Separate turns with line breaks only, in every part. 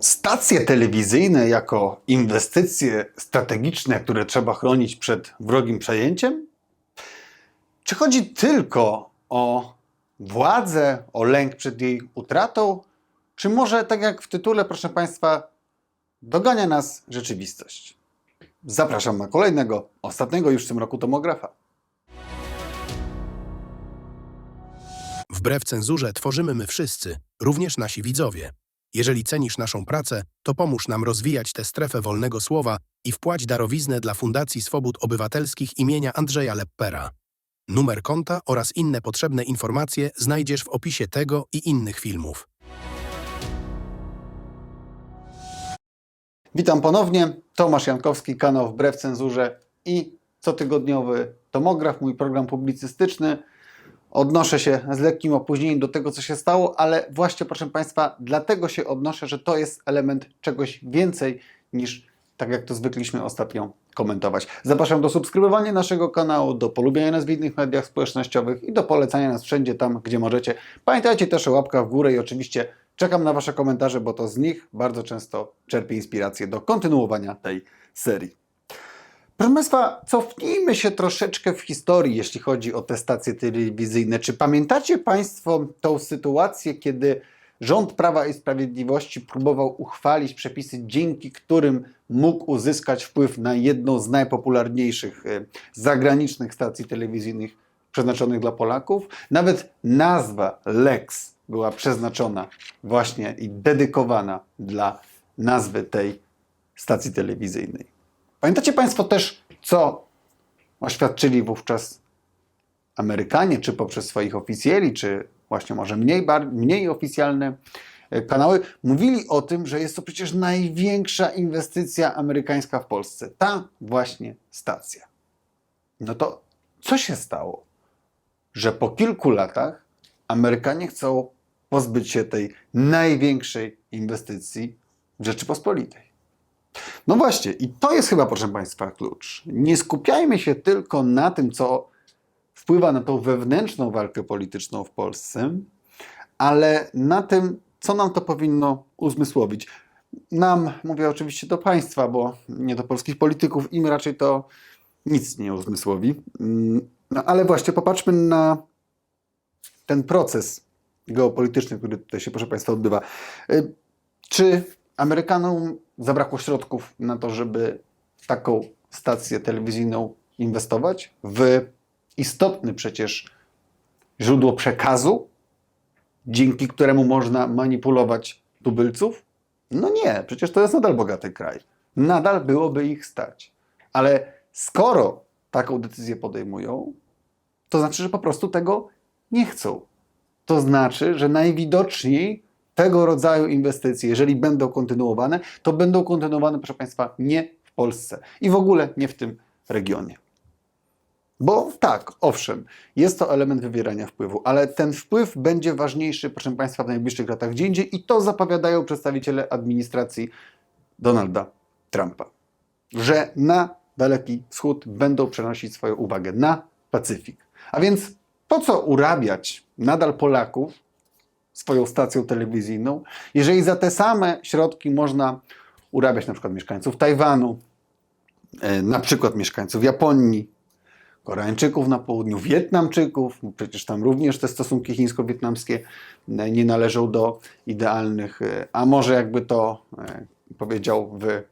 Stacje telewizyjne jako inwestycje strategiczne, które trzeba chronić przed wrogim przejęciem? Czy chodzi tylko o władzę, o lęk przed jej utratą? Czy może, tak jak w tytule, proszę Państwa, dogania nas rzeczywistość? Zapraszam na kolejnego, ostatniego już w tym roku tomografa.
Wbrew cenzurze tworzymy my wszyscy, również nasi widzowie. Jeżeli cenisz naszą pracę, to pomóż nam rozwijać tę strefę wolnego słowa i wpłać darowiznę dla Fundacji Swobód Obywatelskich imienia Andrzeja Leppera. Numer konta oraz inne potrzebne informacje znajdziesz w opisie tego i innych filmów.
Witam ponownie. Tomasz Jankowski, kanał Wbrew Cenzurze i cotygodniowy tomograf, mój program publicystyczny. Odnoszę się z lekkim opóźnieniem do tego, co się stało, ale właśnie, proszę Państwa, dlatego się odnoszę, że to jest element czegoś więcej niż tak jak to zwykliśmy ostatnio komentować. Zapraszam do subskrybowania naszego kanału, do polubiania nas w innych mediach społecznościowych i do polecania nas wszędzie tam, gdzie możecie. Pamiętajcie też o łapkach w górę i oczywiście czekam na Wasze komentarze, bo to z nich bardzo często czerpię inspirację do kontynuowania tej serii. Proszę Państwa, cofnijmy się troszeczkę w historii, jeśli chodzi o te stacje telewizyjne. Czy pamiętacie Państwo tą sytuację, kiedy rząd Prawa i Sprawiedliwości próbował uchwalić przepisy, dzięki którym mógł uzyskać wpływ na jedną z najpopularniejszych e, zagranicznych stacji telewizyjnych przeznaczonych dla Polaków? Nawet nazwa Lex była przeznaczona właśnie i dedykowana dla nazwy tej stacji telewizyjnej. Pamiętacie Państwo też, co oświadczyli wówczas Amerykanie, czy poprzez swoich oficjeli, czy właśnie może mniej, mniej oficjalne e, kanały, mówili o tym, że jest to przecież największa inwestycja amerykańska w Polsce. Ta właśnie stacja. No to co się stało? Że po kilku latach Amerykanie chcą pozbyć się tej największej inwestycji w Rzeczypospolitej. No właśnie, i to jest chyba, proszę Państwa, klucz. Nie skupiajmy się tylko na tym, co wpływa na tą wewnętrzną walkę polityczną w Polsce, ale na tym, co nam to powinno uzmysłowić. Nam, mówię oczywiście do Państwa, bo nie do polskich polityków, im raczej to nic nie uzmysłowi. Mm, No ale właśnie, popatrzmy na ten proces geopolityczny, który tutaj się, proszę Państwa, odbywa. Y, Czy Amerykanom zabrakło środków na to, żeby w taką stację telewizyjną inwestować? W istotny przecież źródło przekazu, dzięki któremu można manipulować tubylców? No nie, przecież to jest nadal bogaty kraj. Nadal byłoby ich stać. Ale skoro taką decyzję podejmują, to znaczy, że po prostu tego nie chcą. To znaczy, że najwidoczniej tego rodzaju inwestycje, jeżeli będą kontynuowane, to będą kontynuowane, proszę Państwa, nie w Polsce i w ogóle nie w tym regionie. Bo tak, owszem, jest to element wywierania wpływu, ale ten wpływ będzie ważniejszy, proszę Państwa, w najbliższych latach gdzie indziej i to zapowiadają przedstawiciele administracji Donalda Trumpa. Że na Daleki Wschód będą przenosić swoją uwagę na Pacyfik. A więc po co urabiać nadal Polaków swoją stacją telewizyjną, jeżeli za te same środki można urabiać na przykład mieszkańców Tajwanu, e, na przykład mieszkańców Japonii, Koreańczyków na południu, Wietnamczyków, przecież tam również te stosunki chińsko-wietnamskie e, nie należą do idealnych, e, a może jakby to powiedział w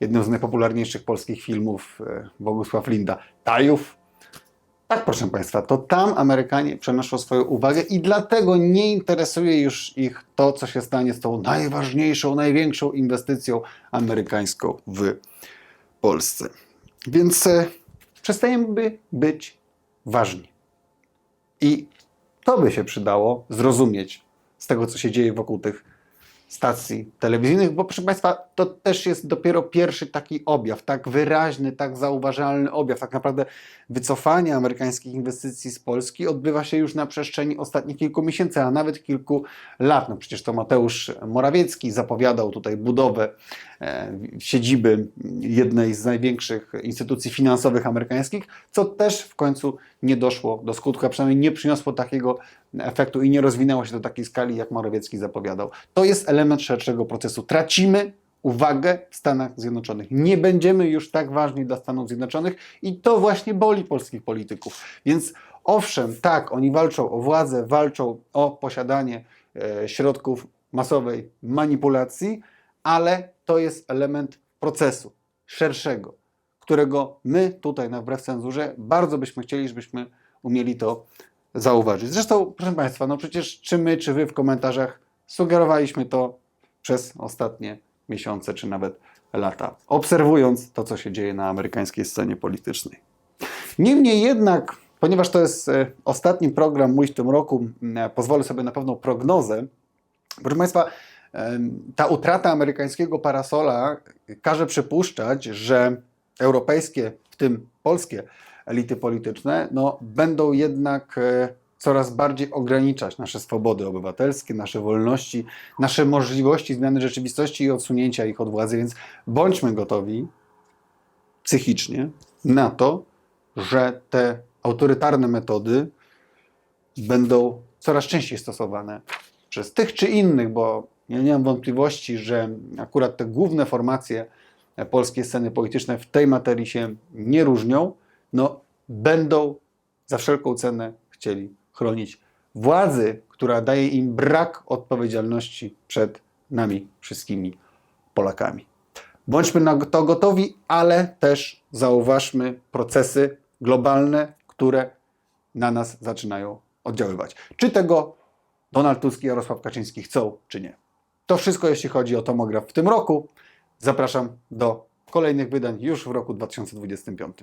jednym z najpopularniejszych polskich filmów Bogusław Linda, Tajów, tak, proszę Państwa, to tam Amerykanie przenoszą swoją uwagę i dlatego nie interesuje już ich to, co się stanie z tą najważniejszą, największą inwestycją amerykańską w Polsce. Więc e, przestajemy być ważni. I to by się przydało zrozumieć z tego, co się dzieje wokół tych stacji telewizyjnych, bo proszę Państwa, to też jest dopiero pierwszy taki objaw, tak wyraźny, tak zauważalny objaw. Tak naprawdę wycofanie amerykańskich inwestycji z Polski odbywa się już na przestrzeni ostatnich kilku miesięcy, a nawet kilku lat. No przecież to Mateusz Morawiecki zapowiadał tutaj budowę e, siedziby jednej z największych instytucji finansowych amerykańskich, co też w końcu nie doszło do skutku, a przynajmniej nie przyniosło takiego efektu i nie rozwinęło się do takiej skali, jak Morawiecki zapowiadał. To jest element szerszego procesu. Tracimy uwagę w Stanach Zjednoczonych. Nie będziemy już tak ważni dla Stanów Zjednoczonych i to właśnie boli polskich polityków. Więc owszem, tak, oni walczą o władzę, walczą o posiadanie e, środków masowej manipulacji, ale to jest element procesu szerszego, którego my tutaj na Wbrew Cenzurze bardzo byśmy chcieli, żebyśmy umieli to zauważyć. Zresztą, proszę Państwa, no przecież czy my, czy Wy w komentarzach sugerowaliśmy to przez ostatnie miesiące, czy nawet lata, obserwując to, co się dzieje na amerykańskiej scenie politycznej. Niemniej jednak, ponieważ to jest e, ostatni program mój w tym roku, m, pozwolę sobie na pewną prognozę. Proszę Państwa, ta utrata amerykańskiego parasola każe przypuszczać, że europejskie, w tym polskie elity polityczne, no, będą jednak e, coraz bardziej ograniczać nasze swobody obywatelskie, nasze wolności, nasze możliwości zmiany rzeczywistości i odsunięcia ich od władzy, więc bądźmy gotowi psychicznie na to, że te autorytarne metody będą coraz częściej stosowane przez tych czy innych, bo ja nie mam wątpliwości, że akurat te główne formacje polskiej sceny politycznej w tej materii się nie różnią, no będą za wszelką cenę chcieli chronić władzy, która daje im brak odpowiedzialności przed nami wszystkimi Polakami. Bądźmy na to gotowi, ale też zauważmy procesy globalne, które na nas zaczynają oddziaływać. Czy tego Donald Tusk i Jarosław Kaczyński chcą, czy nie. To wszystko, jeśli chodzi o tomograf w tym roku. Zapraszam do kolejnych wydań już w roku 2025.